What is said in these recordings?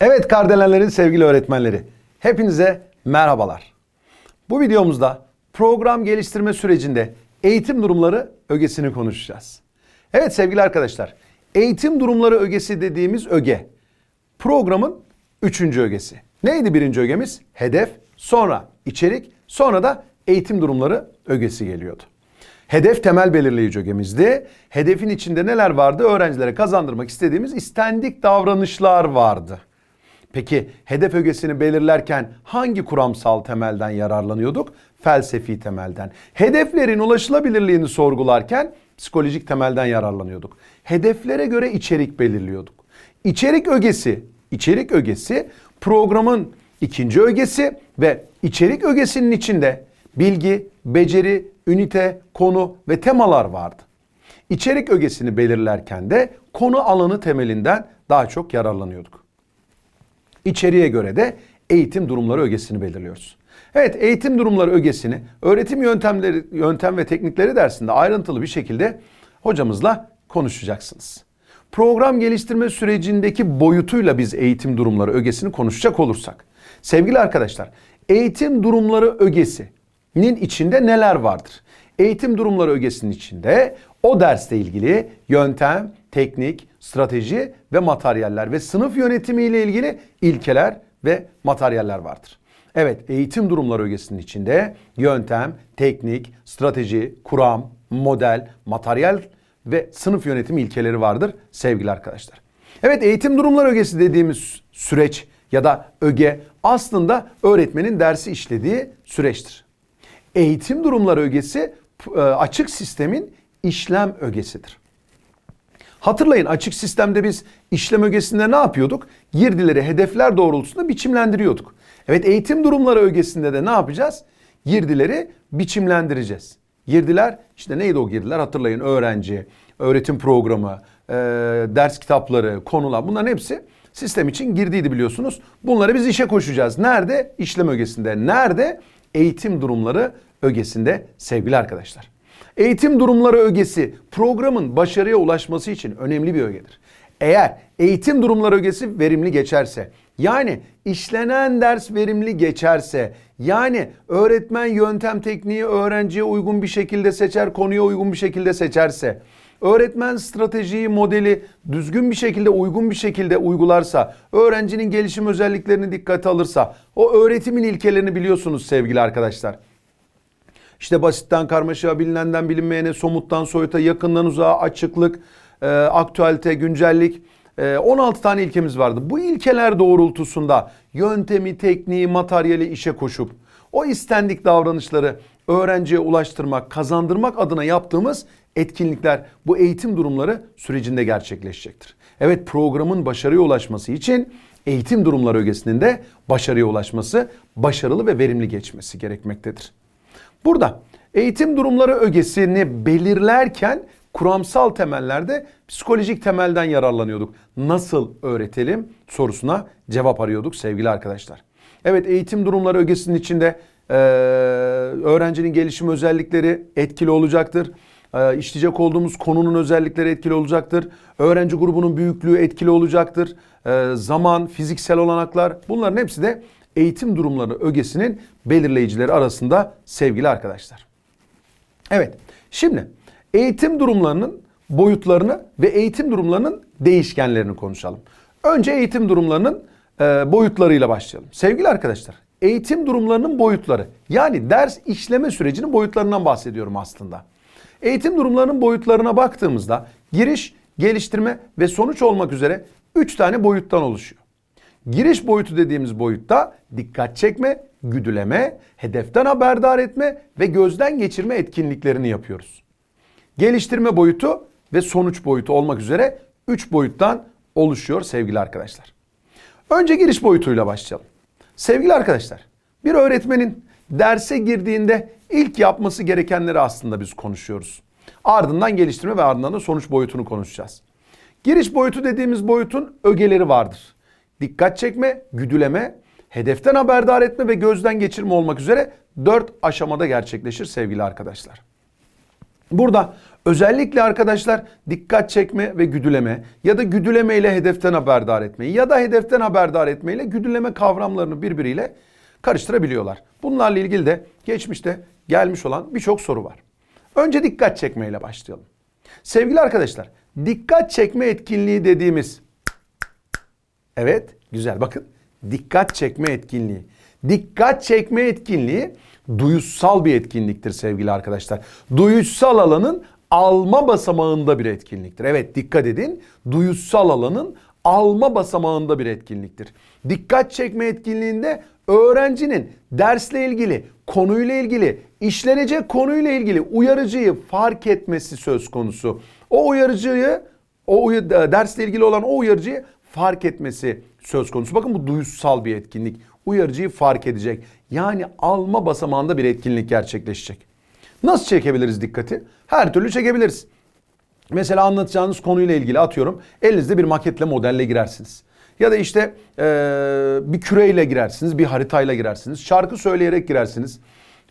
Evet Kardelenlerin sevgili öğretmenleri. Hepinize merhabalar. Bu videomuzda program geliştirme sürecinde eğitim durumları ögesini konuşacağız. Evet sevgili arkadaşlar, eğitim durumları ögesi dediğimiz öge programın üçüncü ögesi. Neydi birinci ögemiz? Hedef, sonra içerik, sonra da eğitim durumları ögesi geliyordu. Hedef temel belirleyici ögemizdi. Hedefin içinde neler vardı? Öğrencilere kazandırmak istediğimiz istendik davranışlar vardı. Peki hedef ögesini belirlerken hangi kuramsal temelden yararlanıyorduk? Felsefi temelden. Hedeflerin ulaşılabilirliğini sorgularken psikolojik temelden yararlanıyorduk. Hedeflere göre içerik belirliyorduk. İçerik ögesi, içerik ögesi programın ikinci ögesi ve içerik ögesinin içinde bilgi, beceri, ünite, konu ve temalar vardı. İçerik ögesini belirlerken de konu alanı temelinden daha çok yararlanıyorduk. İçeriğe göre de eğitim durumları ögesini belirliyoruz. Evet, eğitim durumları ögesini öğretim yöntemleri yöntem ve teknikleri dersinde ayrıntılı bir şekilde hocamızla konuşacaksınız. Program geliştirme sürecindeki boyutuyla biz eğitim durumları ögesini konuşacak olursak. Sevgili arkadaşlar, eğitim durumları ögesinin içinde neler vardır? Eğitim durumları ögesinin içinde o dersle ilgili yöntem, teknik, strateji ve materyaller ve sınıf yönetimi ile ilgili ilkeler ve materyaller vardır. Evet, eğitim durumları ögesinin içinde yöntem, teknik, strateji, kuram, model, materyal ve sınıf yönetimi ilkeleri vardır sevgili arkadaşlar. Evet, eğitim durumları ögesi dediğimiz süreç ya da öge aslında öğretmenin dersi işlediği süreçtir. Eğitim durumları ögesi e, açık sistemin işlem ögesidir. Hatırlayın açık sistemde biz işlem ögesinde ne yapıyorduk? Girdileri hedefler doğrultusunda biçimlendiriyorduk. Evet eğitim durumları ögesinde de ne yapacağız? Girdileri biçimlendireceğiz. Girdiler işte neydi o girdiler hatırlayın öğrenci, öğretim programı, e, ders kitapları, konular bunların hepsi sistem için girdiydi biliyorsunuz. Bunları biz işe koşacağız. Nerede? İşlem ögesinde. Nerede? Eğitim durumları ögesinde sevgili arkadaşlar. Eğitim durumları ögesi programın başarıya ulaşması için önemli bir ögedir. Eğer eğitim durumları ögesi verimli geçerse, yani işlenen ders verimli geçerse, yani öğretmen yöntem tekniği öğrenciye uygun bir şekilde seçer, konuya uygun bir şekilde seçerse, öğretmen stratejiyi, modeli düzgün bir şekilde, uygun bir şekilde uygularsa, öğrencinin gelişim özelliklerini dikkate alırsa, o öğretimin ilkelerini biliyorsunuz sevgili arkadaşlar. İşte basitten karmaşa, bilinenden bilinmeyene, somuttan soyuta, yakından uzağa, açıklık, e, aktüelite, güncellik. E, 16 tane ilkemiz vardı. Bu ilkeler doğrultusunda yöntemi, tekniği, materyali işe koşup o istendik davranışları öğrenciye ulaştırmak, kazandırmak adına yaptığımız etkinlikler bu eğitim durumları sürecinde gerçekleşecektir. Evet programın başarıya ulaşması için eğitim durumları ögesinin de başarıya ulaşması, başarılı ve verimli geçmesi gerekmektedir. Burada eğitim durumları ögesini belirlerken kuramsal temellerde psikolojik temelden yararlanıyorduk. Nasıl öğretelim sorusuna cevap arıyorduk sevgili arkadaşlar. Evet eğitim durumları ögesinin içinde e, öğrencinin gelişim özellikleri etkili olacaktır. E, işleyecek olduğumuz konunun özellikleri etkili olacaktır. Öğrenci grubunun büyüklüğü etkili olacaktır. E, zaman, fiziksel olanaklar bunların hepsi de eğitim durumları ögesinin belirleyicileri arasında sevgili arkadaşlar. Evet şimdi eğitim durumlarının boyutlarını ve eğitim durumlarının değişkenlerini konuşalım. Önce eğitim durumlarının e, boyutlarıyla başlayalım. Sevgili arkadaşlar eğitim durumlarının boyutları yani ders işleme sürecinin boyutlarından bahsediyorum aslında. Eğitim durumlarının boyutlarına baktığımızda giriş, geliştirme ve sonuç olmak üzere 3 tane boyuttan oluşuyor. Giriş boyutu dediğimiz boyutta dikkat çekme, güdüleme, hedeften haberdar etme ve gözden geçirme etkinliklerini yapıyoruz. Geliştirme boyutu ve sonuç boyutu olmak üzere 3 boyuttan oluşuyor sevgili arkadaşlar. Önce giriş boyutuyla başlayalım. Sevgili arkadaşlar, bir öğretmenin derse girdiğinde ilk yapması gerekenleri aslında biz konuşuyoruz. Ardından geliştirme ve ardından da sonuç boyutunu konuşacağız. Giriş boyutu dediğimiz boyutun ögeleri vardır dikkat çekme, güdüleme, hedeften haberdar etme ve gözden geçirme olmak üzere 4 aşamada gerçekleşir sevgili arkadaşlar. Burada Özellikle arkadaşlar dikkat çekme ve güdüleme ya da güdüleme ile hedeften haberdar etmeyi ya da hedeften haberdar etme ile güdüleme kavramlarını birbiriyle karıştırabiliyorlar. Bunlarla ilgili de geçmişte gelmiş olan birçok soru var. Önce dikkat çekmeyle başlayalım. Sevgili arkadaşlar, dikkat çekme etkinliği dediğimiz Evet, güzel. Bakın dikkat çekme etkinliği. Dikkat çekme etkinliği duyusal bir etkinliktir sevgili arkadaşlar. Duyusal alanın alma basamağında bir etkinliktir. Evet dikkat edin. Duyusal alanın alma basamağında bir etkinliktir. Dikkat çekme etkinliğinde öğrencinin dersle ilgili, konuyla ilgili, işlenecek konuyla ilgili uyarıcıyı fark etmesi söz konusu. O uyarıcıyı, o dersle ilgili olan o uyarıcıyı fark etmesi söz konusu. Bakın bu duyusal bir etkinlik. Uyarıcıyı fark edecek. Yani alma basamağında bir etkinlik gerçekleşecek. Nasıl çekebiliriz dikkati? Her türlü çekebiliriz. Mesela anlatacağınız konuyla ilgili atıyorum. Elinizde bir maketle modelle girersiniz. Ya da işte eee, bir küreyle girersiniz, bir haritayla girersiniz. Şarkı söyleyerek girersiniz.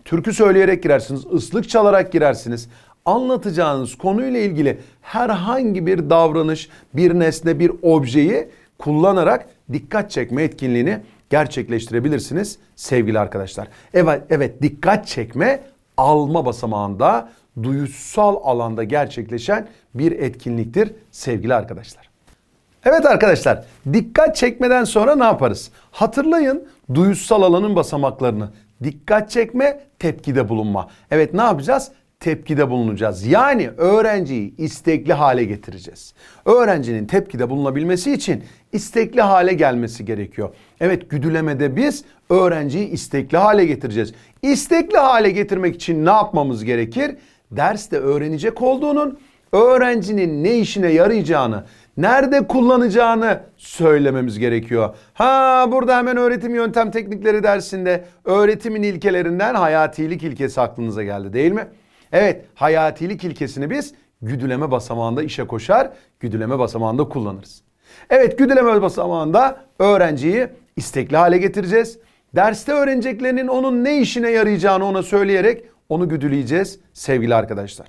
Türkü söyleyerek girersiniz, ıslık çalarak girersiniz. Anlatacağınız konuyla ilgili herhangi bir davranış, bir nesne, bir objeyi kullanarak dikkat çekme etkinliğini gerçekleştirebilirsiniz sevgili arkadaşlar. Evet, evet dikkat çekme alma basamağında duyusal alanda gerçekleşen bir etkinliktir sevgili arkadaşlar. Evet arkadaşlar dikkat çekmeden sonra ne yaparız? Hatırlayın duyusal alanın basamaklarını. Dikkat çekme, tepkide bulunma. Evet ne yapacağız? Tepkide bulunacağız. Yani öğrenciyi istekli hale getireceğiz. Öğrencinin tepkide bulunabilmesi için istekli hale gelmesi gerekiyor. Evet güdülemede biz öğrenciyi istekli hale getireceğiz. İstekli hale getirmek için ne yapmamız gerekir? Derste öğrenecek olduğunun öğrencinin ne işine yarayacağını, nerede kullanacağını söylememiz gerekiyor. Ha burada hemen öğretim yöntem teknikleri dersinde öğretimin ilkelerinden hayatilik ilkesi aklınıza geldi değil mi? Evet hayatilik ilkesini biz güdüleme basamağında işe koşar, güdüleme basamağında kullanırız. Evet güdüleme basamağında öğrenciyi istekli hale getireceğiz. Derste öğreneceklerinin onun ne işine yarayacağını ona söyleyerek onu güdüleyeceğiz sevgili arkadaşlar.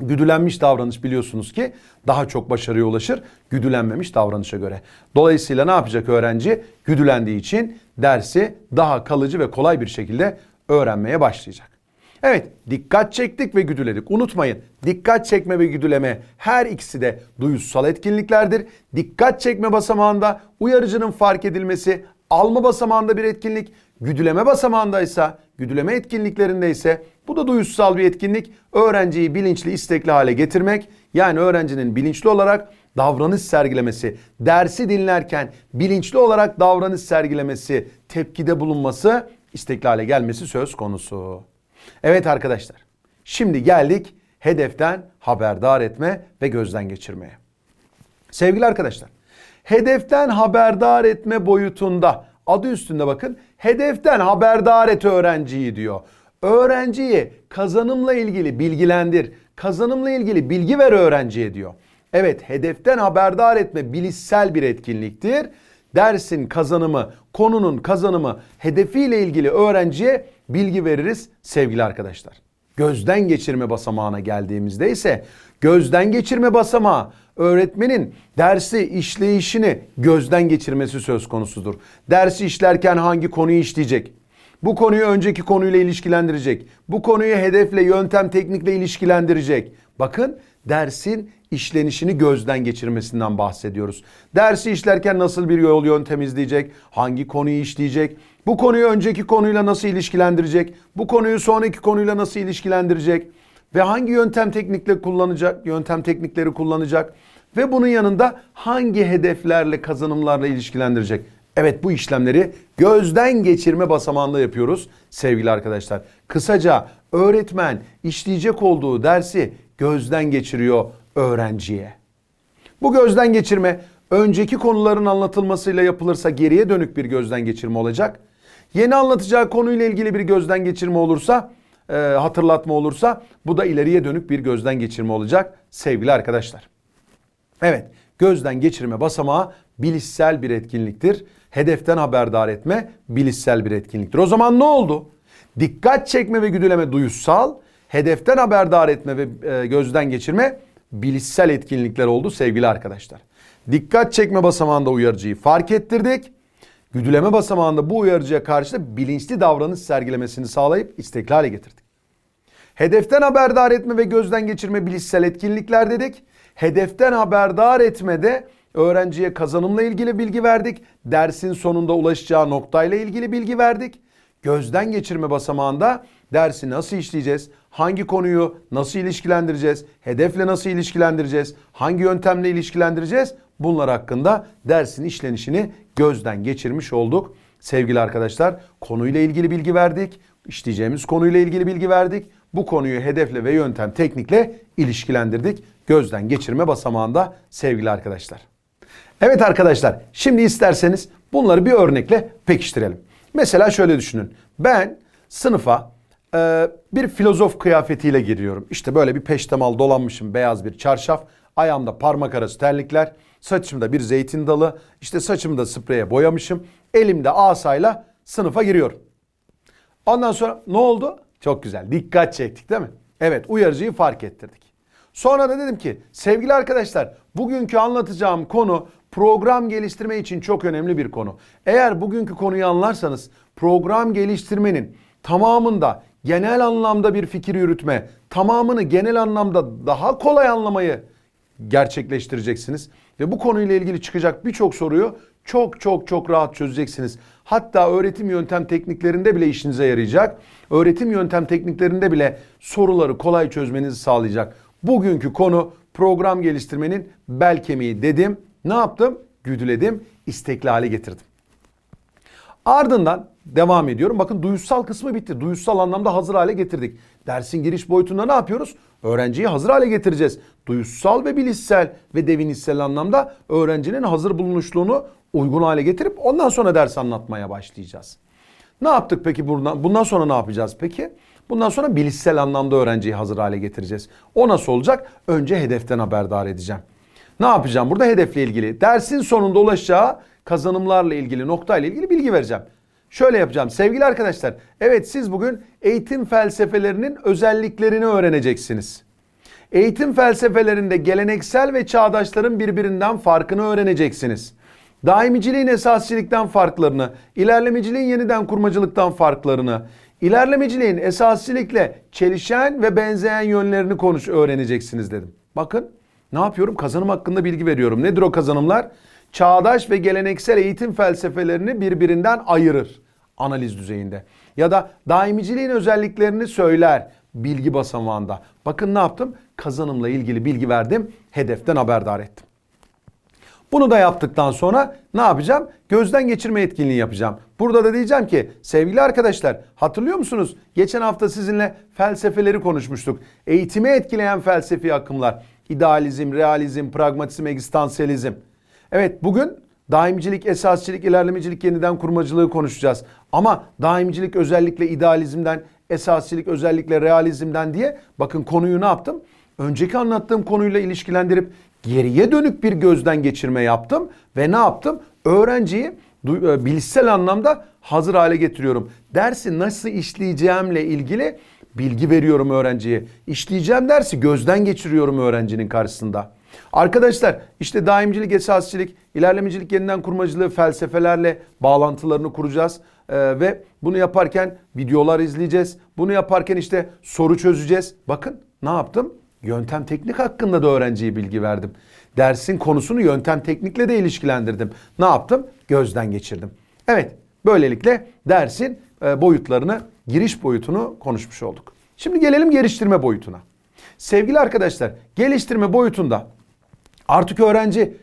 Güdülenmiş davranış biliyorsunuz ki daha çok başarıya ulaşır güdülenmemiş davranışa göre. Dolayısıyla ne yapacak öğrenci? Güdülendiği için dersi daha kalıcı ve kolay bir şekilde öğrenmeye başlayacak. Evet dikkat çektik ve güdüledik. Unutmayın dikkat çekme ve güdüleme her ikisi de duyusal etkinliklerdir. Dikkat çekme basamağında uyarıcının fark edilmesi, alma basamağında bir etkinlik, güdüleme basamağında ise, güdüleme etkinliklerinde ise bu da duyusal bir etkinlik. Öğrenciyi bilinçli, istekli hale getirmek. Yani öğrencinin bilinçli olarak davranış sergilemesi, dersi dinlerken bilinçli olarak davranış sergilemesi, tepkide bulunması, istekli hale gelmesi söz konusu. Evet arkadaşlar. Şimdi geldik hedeften haberdar etme ve gözden geçirmeye. Sevgili arkadaşlar, hedeften haberdar etme boyutunda adı üstünde bakın. Hedeften haberdar et öğrenciyi diyor. Öğrenciyi kazanımla ilgili bilgilendir. Kazanımla ilgili bilgi ver öğrenciye diyor. Evet, hedeften haberdar etme bilişsel bir etkinliktir. Dersin kazanımı, konunun kazanımı, hedefiyle ilgili öğrenciye bilgi veririz sevgili arkadaşlar. Gözden geçirme basamağına geldiğimizde ise gözden geçirme basamağı öğretmenin dersi işleyişini gözden geçirmesi söz konusudur. Dersi işlerken hangi konuyu işleyecek? Bu konuyu önceki konuyla ilişkilendirecek. Bu konuyu hedefle, yöntem, teknikle ilişkilendirecek. Bakın dersin işlenişini gözden geçirmesinden bahsediyoruz. Dersi işlerken nasıl bir yol yöntem izleyecek? Hangi konuyu işleyecek? Bu konuyu önceki konuyla nasıl ilişkilendirecek? Bu konuyu sonraki konuyla nasıl ilişkilendirecek? Ve hangi yöntem teknikle kullanacak? Yöntem teknikleri kullanacak. Ve bunun yanında hangi hedeflerle, kazanımlarla ilişkilendirecek? Evet bu işlemleri gözden geçirme basamağında yapıyoruz sevgili arkadaşlar. Kısaca öğretmen işleyecek olduğu dersi gözden geçiriyor öğrenciye. Bu gözden geçirme önceki konuların anlatılmasıyla yapılırsa geriye dönük bir gözden geçirme olacak. Yeni anlatacağı konuyla ilgili bir gözden geçirme olursa, e, hatırlatma olursa bu da ileriye dönük bir gözden geçirme olacak sevgili arkadaşlar. Evet, gözden geçirme basamağı bilişsel bir etkinliktir. Hedeften haberdar etme bilişsel bir etkinliktir. O zaman ne oldu? Dikkat çekme ve güdüleme duyusal, hedeften haberdar etme ve e, gözden geçirme bilişsel etkinlikler oldu sevgili arkadaşlar. Dikkat çekme basamağında uyarıcıyı fark ettirdik. Güdüleme basamağında bu uyarıcıya karşı da bilinçli davranış sergilemesini sağlayıp istekli hale getirdik. Hedeften haberdar etme ve gözden geçirme bilişsel etkinlikler dedik. Hedeften haberdar etmede öğrenciye kazanımla ilgili bilgi verdik. Dersin sonunda ulaşacağı noktayla ilgili bilgi verdik. Gözden geçirme basamağında dersi nasıl işleyeceğiz? Hangi konuyu nasıl ilişkilendireceğiz? Hedefle nasıl ilişkilendireceğiz? Hangi yöntemle ilişkilendireceğiz? Bunlar hakkında dersin işlenişini gözden geçirmiş olduk. Sevgili arkadaşlar konuyla ilgili bilgi verdik. İşleyeceğimiz konuyla ilgili bilgi verdik. Bu konuyu hedefle ve yöntem teknikle ilişkilendirdik. Gözden geçirme basamağında sevgili arkadaşlar. Evet arkadaşlar şimdi isterseniz bunları bir örnekle pekiştirelim. Mesela şöyle düşünün. Ben sınıfa e, bir filozof kıyafetiyle giriyorum. İşte böyle bir peştemal dolanmışım beyaz bir çarşaf. Ayağımda parmak arası terlikler. Saçımda bir zeytin dalı. işte saçımı da spreye boyamışım. Elimde asayla sınıfa giriyorum. Ondan sonra ne oldu? Çok güzel. Dikkat çektik değil mi? Evet uyarıcıyı fark ettirdik. Sonra da dedim ki sevgili arkadaşlar bugünkü anlatacağım konu program geliştirme için çok önemli bir konu. Eğer bugünkü konuyu anlarsanız program geliştirmenin tamamında genel anlamda bir fikir yürütme, tamamını genel anlamda daha kolay anlamayı gerçekleştireceksiniz. Ve bu konuyla ilgili çıkacak birçok soruyu çok çok çok rahat çözeceksiniz. Hatta öğretim yöntem tekniklerinde bile işinize yarayacak. Öğretim yöntem tekniklerinde bile soruları kolay çözmenizi sağlayacak. Bugünkü konu program geliştirmenin bel kemiği dedim. Ne yaptım? Güdüledim, istekli hale getirdim. Ardından devam ediyorum. Bakın duyusal kısmı bitti. Duyusal anlamda hazır hale getirdik. Dersin giriş boyutunda ne yapıyoruz? Öğrenciyi hazır hale getireceğiz. Duyusal ve bilişsel ve devinişsel anlamda öğrencinin hazır bulunuşluğunu uygun hale getirip ondan sonra ders anlatmaya başlayacağız. Ne yaptık peki buradan? Bundan sonra ne yapacağız peki? Bundan sonra bilişsel anlamda öğrenciyi hazır hale getireceğiz. O nasıl olacak? Önce hedeften haberdar edeceğim. Ne yapacağım burada? Hedefle ilgili. Dersin sonunda ulaşacağı kazanımlarla ilgili, noktayla ilgili bilgi vereceğim. Şöyle yapacağım. Sevgili arkadaşlar, evet siz bugün eğitim felsefelerinin özelliklerini öğreneceksiniz. Eğitim felsefelerinde geleneksel ve çağdaşların birbirinden farkını öğreneceksiniz. Daimiciliğin esasçilikten farklarını, ilerlemeciliğin yeniden kurmacılıktan farklarını, ilerlemeciliğin esasçilikle çelişen ve benzeyen yönlerini konuş öğreneceksiniz dedim. Bakın ne yapıyorum? Kazanım hakkında bilgi veriyorum. Nedir o kazanımlar? Çağdaş ve geleneksel eğitim felsefelerini birbirinden ayırır analiz düzeyinde. Ya da daimiciliğin özelliklerini söyler bilgi basamağında. Bakın ne yaptım? Kazanımla ilgili bilgi verdim. Hedeften haberdar ettim. Bunu da yaptıktan sonra ne yapacağım? Gözden geçirme etkinliği yapacağım. Burada da diyeceğim ki sevgili arkadaşlar hatırlıyor musunuz? Geçen hafta sizinle felsefeleri konuşmuştuk. Eğitimi etkileyen felsefi akımlar. İdealizm, realizm, pragmatizm, egzistansiyelizm. Evet bugün daimcilik, esasçılık, ilerlemecilik, yeniden kurmacılığı konuşacağız. Ama daimcilik özellikle idealizmden, esasçılık özellikle realizmden diye bakın konuyu ne yaptım? Önceki anlattığım konuyla ilişkilendirip geriye dönük bir gözden geçirme yaptım ve ne yaptım? Öğrenciyi e, bilişsel anlamda hazır hale getiriyorum. Dersi nasıl işleyeceğimle ilgili bilgi veriyorum öğrenciye. İşleyeceğim dersi gözden geçiriyorum öğrencinin karşısında. Arkadaşlar işte daimcilik, esasçılık, ilerlemecilik, yeniden kurmacılığı felsefelerle bağlantılarını kuracağız. Ee, ve bunu yaparken videolar izleyeceğiz. Bunu yaparken işte soru çözeceğiz. Bakın ne yaptım? Yöntem teknik hakkında da öğrenciye bilgi verdim. Dersin konusunu yöntem teknikle de ilişkilendirdim. Ne yaptım? Gözden geçirdim. Evet, böylelikle dersin e, boyutlarını, giriş boyutunu konuşmuş olduk. Şimdi gelelim geliştirme boyutuna. Sevgili arkadaşlar, geliştirme boyutunda artık öğrenci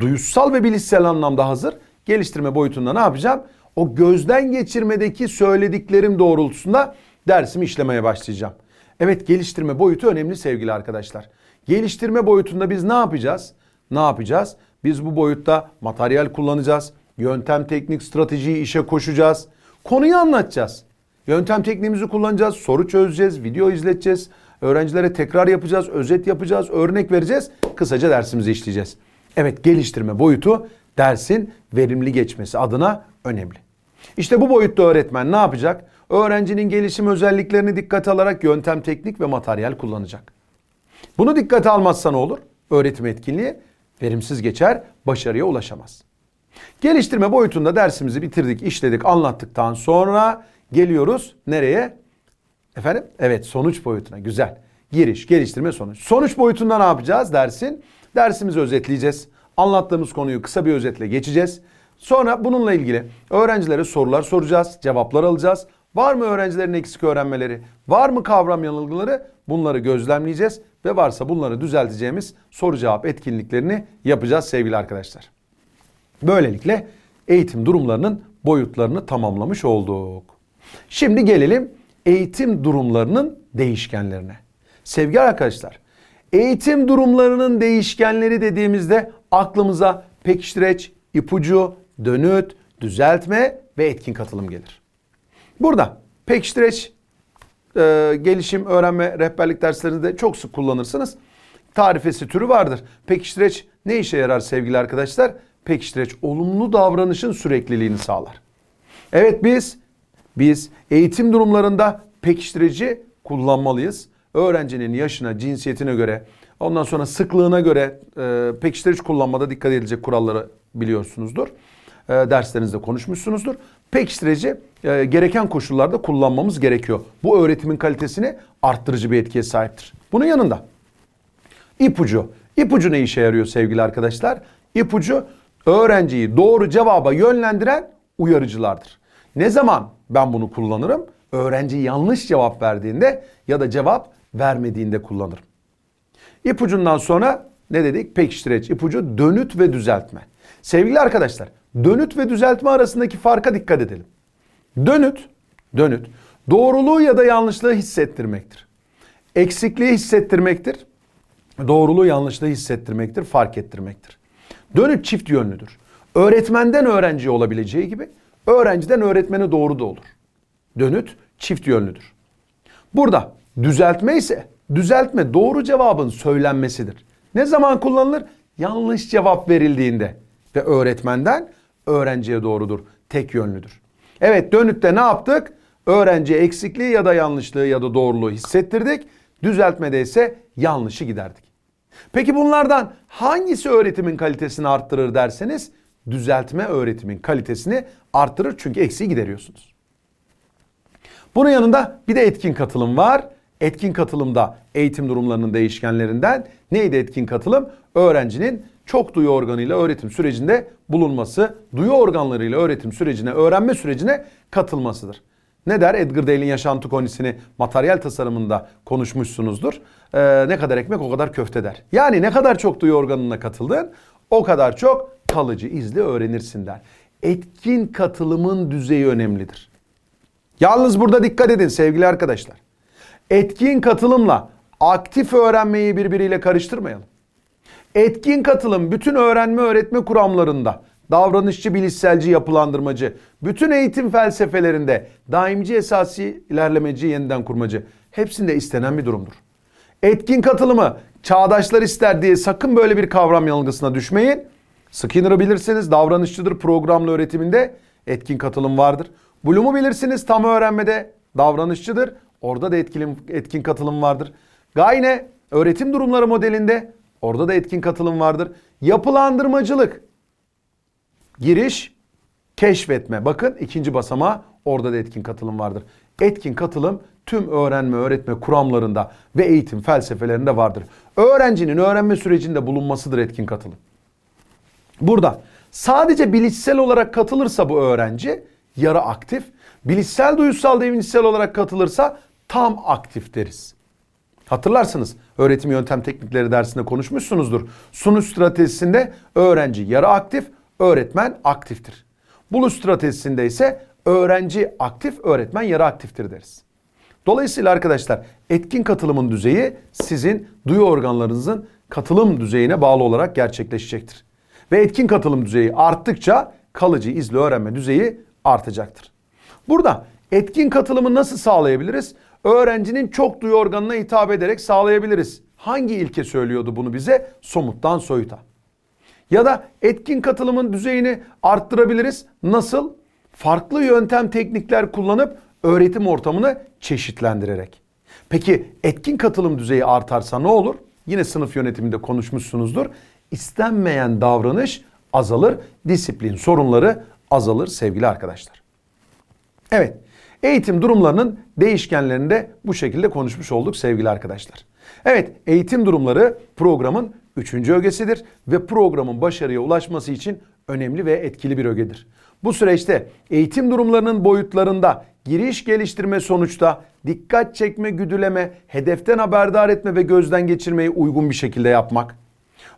duyusal ve bilişsel anlamda hazır. Geliştirme boyutunda ne yapacağım? O gözden geçirmedeki söylediklerim doğrultusunda dersimi işlemeye başlayacağım. Evet geliştirme boyutu önemli sevgili arkadaşlar. Geliştirme boyutunda biz ne yapacağız? Ne yapacağız? Biz bu boyutta materyal kullanacağız. Yöntem, teknik, stratejiyi işe koşacağız. Konuyu anlatacağız. Yöntem tekniğimizi kullanacağız. Soru çözeceğiz, video izleteceğiz. Öğrencilere tekrar yapacağız, özet yapacağız, örnek vereceğiz. Kısaca dersimizi işleyeceğiz. Evet geliştirme boyutu dersin verimli geçmesi adına önemli. İşte bu boyutta öğretmen ne yapacak? öğrencinin gelişim özelliklerini dikkate alarak yöntem, teknik ve materyal kullanacak. Bunu dikkate almazsa ne olur? Öğretim etkinliği verimsiz geçer, başarıya ulaşamaz. Geliştirme boyutunda dersimizi bitirdik, işledik, anlattıktan sonra geliyoruz nereye? Efendim? Evet sonuç boyutuna. Güzel. Giriş, geliştirme, sonuç. Sonuç boyutunda ne yapacağız dersin? Dersimizi özetleyeceğiz. Anlattığımız konuyu kısa bir özetle geçeceğiz. Sonra bununla ilgili öğrencilere sorular soracağız, cevaplar alacağız. Var mı öğrencilerin eksik öğrenmeleri? Var mı kavram yanılgıları? Bunları gözlemleyeceğiz ve varsa bunları düzelteceğimiz soru cevap etkinliklerini yapacağız sevgili arkadaşlar. Böylelikle eğitim durumlarının boyutlarını tamamlamış olduk. Şimdi gelelim eğitim durumlarının değişkenlerine. Sevgili arkadaşlar, eğitim durumlarının değişkenleri dediğimizde aklımıza pekiştireç, ipucu, dönüt, düzeltme ve etkin katılım gelir. Burada pekiştireç e, gelişim, öğrenme, rehberlik derslerinde çok sık kullanırsınız. Tarifesi türü vardır. Pekiştireç ne işe yarar sevgili arkadaşlar? Pekiştireç olumlu davranışın sürekliliğini sağlar. Evet biz biz eğitim durumlarında pekiştirici kullanmalıyız. Öğrencinin yaşına, cinsiyetine göre, ondan sonra sıklığına göre e, pekiştirici kullanmada dikkat edilecek kuralları biliyorsunuzdur. E, derslerinizde konuşmuşsunuzdur. Pekiştirici e, gereken koşullarda kullanmamız gerekiyor. Bu öğretimin kalitesini arttırıcı bir etkiye sahiptir. Bunun yanında ipucu. İpucu ne işe yarıyor sevgili arkadaşlar? İpucu öğrenciyi doğru cevaba yönlendiren uyarıcılardır. Ne zaman ben bunu kullanırım? Öğrenci yanlış cevap verdiğinde ya da cevap vermediğinde kullanırım. İpucundan sonra ne dedik? Pekiştireç, ipucu, dönüt ve düzeltme. Sevgili arkadaşlar, dönüt ve düzeltme arasındaki farka dikkat edelim. Dönüt, dönüt, doğruluğu ya da yanlışlığı hissettirmektir. Eksikliği hissettirmektir. Doğruluğu yanlışlığı hissettirmektir, fark ettirmektir. Dönüt çift yönlüdür. Öğretmenden öğrenciye olabileceği gibi öğrenciden öğretmene doğru da olur. Dönüt çift yönlüdür. Burada düzeltme ise düzeltme doğru cevabın söylenmesidir. Ne zaman kullanılır? Yanlış cevap verildiğinde ve öğretmenden öğrenciye doğrudur. Tek yönlüdür. Evet dönütte ne yaptık? Öğrenciye eksikliği ya da yanlışlığı ya da doğruluğu hissettirdik. Düzeltmede ise yanlışı giderdik. Peki bunlardan hangisi öğretimin kalitesini arttırır derseniz düzeltme öğretimin kalitesini arttırır çünkü eksiği gideriyorsunuz. Bunun yanında bir de etkin katılım var. Etkin katılımda eğitim durumlarının değişkenlerinden neydi etkin katılım? Öğrencinin çok duyu organıyla öğretim sürecinde bulunması, duyu organlarıyla öğretim sürecine, öğrenme sürecine katılmasıdır. Ne der? Edgar Dale'in yaşantı konisini materyal tasarımında konuşmuşsunuzdur. Ee, ne kadar ekmek o kadar köfte der. Yani ne kadar çok duyu organına katıldın o kadar çok kalıcı izli öğrenirsin der. Etkin katılımın düzeyi önemlidir. Yalnız burada dikkat edin sevgili arkadaşlar. Etkin katılımla aktif öğrenmeyi birbiriyle karıştırmayalım. Etkin katılım bütün öğrenme öğretme kuramlarında davranışçı, bilişselci, yapılandırmacı, bütün eğitim felsefelerinde daimci, esasi, ilerlemeci, yeniden kurmacı hepsinde istenen bir durumdur. Etkin katılımı çağdaşlar ister diye sakın böyle bir kavram yanılgısına düşmeyin. Skinner'ı bilirsiniz davranışçıdır programlı öğretiminde etkin katılım vardır. Bloom'u bilirsiniz tam öğrenmede davranışçıdır. Orada da etkin, etkin katılım vardır. Gayne öğretim durumları modelinde orada da etkin katılım vardır. Yapılandırmacılık giriş, keşfetme. Bakın ikinci basamağı orada da etkin katılım vardır. Etkin katılım tüm öğrenme, öğretme kuramlarında ve eğitim felsefelerinde vardır. Öğrencinin öğrenme sürecinde bulunmasıdır etkin katılım. Burada sadece bilişsel olarak katılırsa bu öğrenci yarı aktif, bilişsel duyusal devinçsel olarak katılırsa tam aktif deriz. Hatırlarsınız öğretim yöntem teknikleri dersinde konuşmuşsunuzdur. Sunu stratejisinde öğrenci yarı aktif, öğretmen aktiftir. Bulu stratejisinde ise öğrenci aktif, öğretmen yarı aktiftir deriz. Dolayısıyla arkadaşlar etkin katılımın düzeyi sizin duyu organlarınızın katılım düzeyine bağlı olarak gerçekleşecektir. Ve etkin katılım düzeyi arttıkça kalıcı izli öğrenme düzeyi artacaktır. Burada etkin katılımı nasıl sağlayabiliriz? Öğrencinin çok duyu organına hitap ederek sağlayabiliriz. Hangi ilke söylüyordu bunu bize? Somuttan soyuta. Ya da etkin katılımın düzeyini arttırabiliriz. Nasıl? Farklı yöntem teknikler kullanıp öğretim ortamını çeşitlendirerek. Peki etkin katılım düzeyi artarsa ne olur? Yine sınıf yönetiminde konuşmuşsunuzdur. İstenmeyen davranış azalır, disiplin sorunları azalır sevgili arkadaşlar. Evet, eğitim durumlarının değişkenlerini de bu şekilde konuşmuş olduk sevgili arkadaşlar. Evet, eğitim durumları programın üçüncü ögesidir ve programın başarıya ulaşması için önemli ve etkili bir ögedir. Bu süreçte eğitim durumlarının boyutlarında giriş geliştirme sonuçta dikkat çekme, güdüleme, hedeften haberdar etme ve gözden geçirmeyi uygun bir şekilde yapmak,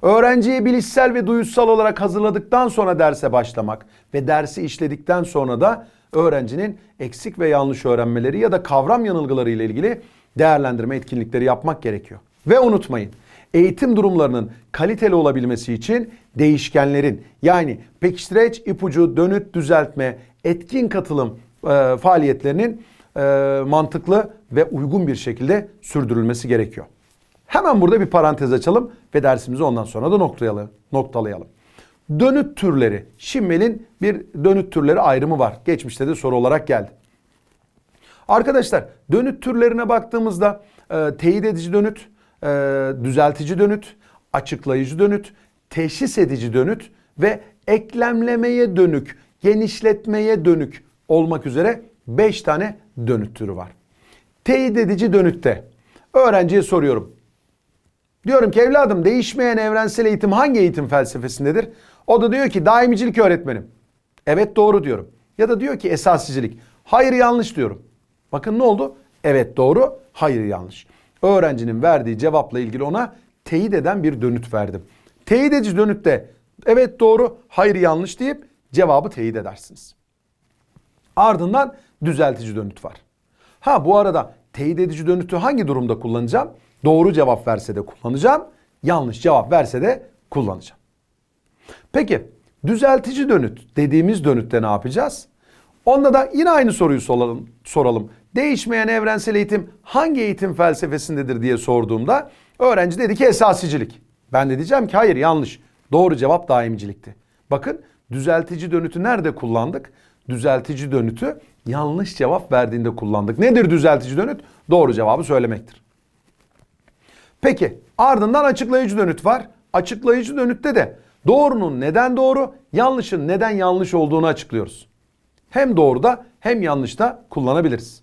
Öğrenciyi bilişsel ve duyusal olarak hazırladıktan sonra derse başlamak ve dersi işledikten sonra da öğrencinin eksik ve yanlış öğrenmeleri ya da kavram yanılgıları ile ilgili değerlendirme etkinlikleri yapmak gerekiyor. Ve unutmayın, eğitim durumlarının kaliteli olabilmesi için değişkenlerin yani pekiştireç, ipucu, dönüt, düzeltme, etkin katılım e, faaliyetlerinin e, mantıklı ve uygun bir şekilde sürdürülmesi gerekiyor. Hemen burada bir parantez açalım ve dersimizi ondan sonra da noktalayalım. Dönüt türleri. Şimmel'in bir dönüt türleri ayrımı var. Geçmişte de soru olarak geldi. Arkadaşlar dönüt türlerine baktığımızda e, teyit edici dönüt, e, düzeltici dönüt, açıklayıcı dönüt, teşhis edici dönüt ve eklemlemeye dönük, genişletmeye dönük olmak üzere 5 tane dönüt türü var. Teyit edici dönütte öğrenciye soruyorum. Diyorum ki evladım değişmeyen evrensel eğitim hangi eğitim felsefesindedir? O da diyor ki daimicilik öğretmenim. Evet doğru diyorum. Ya da diyor ki esasicilik. Hayır yanlış diyorum. Bakın ne oldu? Evet doğru, hayır yanlış. Öğrencinin verdiği cevapla ilgili ona teyit eden bir dönüt verdim. Teyit edici dönütte evet doğru, hayır yanlış deyip cevabı teyit edersiniz. Ardından düzeltici dönüt var. Ha bu arada teyit edici dönütü hangi durumda kullanacağım? Doğru cevap verse de kullanacağım. Yanlış cevap verse de kullanacağım. Peki düzeltici dönüt dediğimiz dönütte ne yapacağız? Onda da yine aynı soruyu soralım. soralım. Değişmeyen evrensel eğitim hangi eğitim felsefesindedir diye sorduğumda öğrenci dedi ki esasicilik. Ben de diyeceğim ki hayır yanlış. Doğru cevap daimcilikti. Bakın düzeltici dönütü nerede kullandık? Düzeltici dönütü yanlış cevap verdiğinde kullandık. Nedir düzeltici dönüt? Doğru cevabı söylemektir. Peki ardından açıklayıcı dönüt var. Açıklayıcı dönütte de doğrunun neden doğru, yanlışın neden yanlış olduğunu açıklıyoruz. Hem doğruda hem yanlışta kullanabiliriz.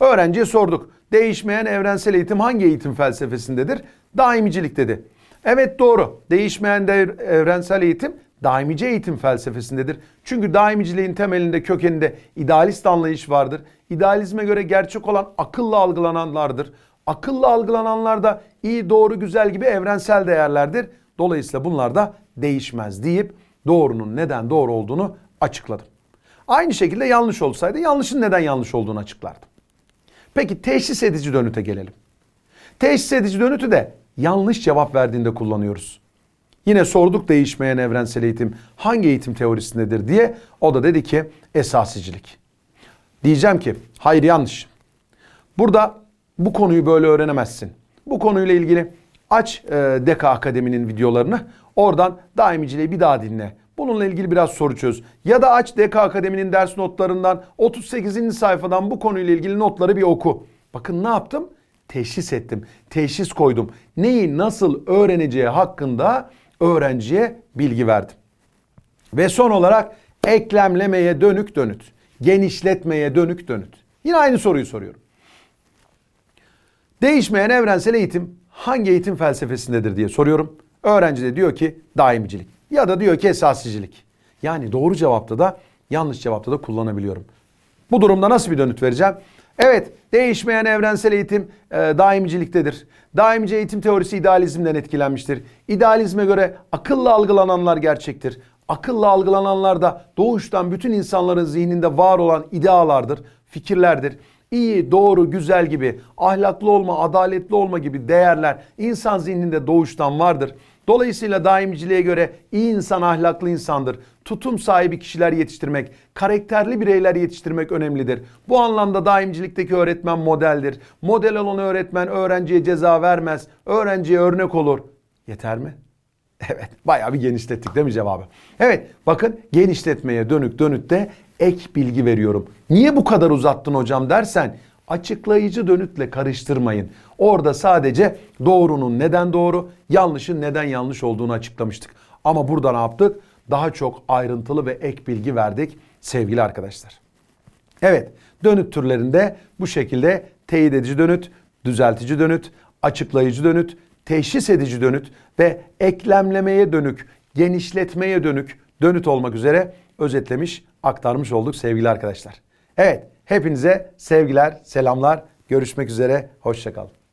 Öğrenciye sorduk. Değişmeyen evrensel eğitim hangi eğitim felsefesindedir? Daimicilik dedi. Evet doğru. Değişmeyen de evrensel eğitim daimici eğitim felsefesindedir. Çünkü daimiciliğin temelinde kökeninde idealist anlayış vardır. İdealizme göre gerçek olan akılla algılananlardır. Akılla algılananlar da iyi, doğru, güzel gibi evrensel değerlerdir. Dolayısıyla bunlar da değişmez deyip doğrunun neden doğru olduğunu açıkladım. Aynı şekilde yanlış olsaydı yanlışın neden yanlış olduğunu açıklardım. Peki teşhis edici dönüte gelelim. Teşhis edici dönütü de yanlış cevap verdiğinde kullanıyoruz. Yine sorduk değişmeyen evrensel eğitim hangi eğitim teorisindedir diye. O da dedi ki esasicilik. Diyeceğim ki hayır yanlış. Burada bu konuyu böyle öğrenemezsin. Bu konuyla ilgili aç e, Deka Akademi'nin videolarını. Oradan daimiciliği bir daha dinle. Bununla ilgili biraz soru çöz. Ya da aç Deka Akademi'nin ders notlarından 38. sayfadan bu konuyla ilgili notları bir oku. Bakın ne yaptım? Teşhis ettim. Teşhis koydum. Neyi nasıl öğreneceği hakkında öğrenciye bilgi verdim. Ve son olarak eklemlemeye dönük dönüt. Genişletmeye dönük dönüt. Yine aynı soruyu soruyorum. Değişmeyen evrensel eğitim hangi eğitim felsefesindedir diye soruyorum. Öğrenci de diyor ki daimcilik ya da diyor ki esasicilik. Yani doğru cevapta da yanlış cevapta da kullanabiliyorum. Bu durumda nasıl bir dönüt vereceğim? Evet, değişmeyen evrensel eğitim e, daimciliktedir. Daimci eğitim teorisi idealizmden etkilenmiştir. İdealizme göre akılla algılananlar gerçektir. Akılla algılananlar da doğuştan bütün insanların zihninde var olan idealardır, fikirlerdir iyi, doğru, güzel gibi, ahlaklı olma, adaletli olma gibi değerler insan zihninde doğuştan vardır. Dolayısıyla daimciliğe göre iyi insan ahlaklı insandır. Tutum sahibi kişiler yetiştirmek, karakterli bireyler yetiştirmek önemlidir. Bu anlamda daimcilikteki öğretmen modeldir. Model olan öğretmen öğrenciye ceza vermez, öğrenciye örnek olur. Yeter mi? Evet bayağı bir genişlettik değil mi cevabı? Evet bakın genişletmeye dönük dönütte ek bilgi veriyorum. Niye bu kadar uzattın hocam dersen açıklayıcı dönütle karıştırmayın. Orada sadece doğrunun neden doğru, yanlışın neden yanlış olduğunu açıklamıştık. Ama burada ne yaptık? Daha çok ayrıntılı ve ek bilgi verdik sevgili arkadaşlar. Evet, dönüt türlerinde bu şekilde teyit edici dönüt, düzeltici dönüt, açıklayıcı dönüt, teşhis edici dönüt ve eklemlemeye dönük, genişletmeye dönük dönüt olmak üzere özetlemiş, aktarmış olduk sevgili arkadaşlar. Evet, hepinize sevgiler, selamlar. Görüşmek üzere, hoşçakalın.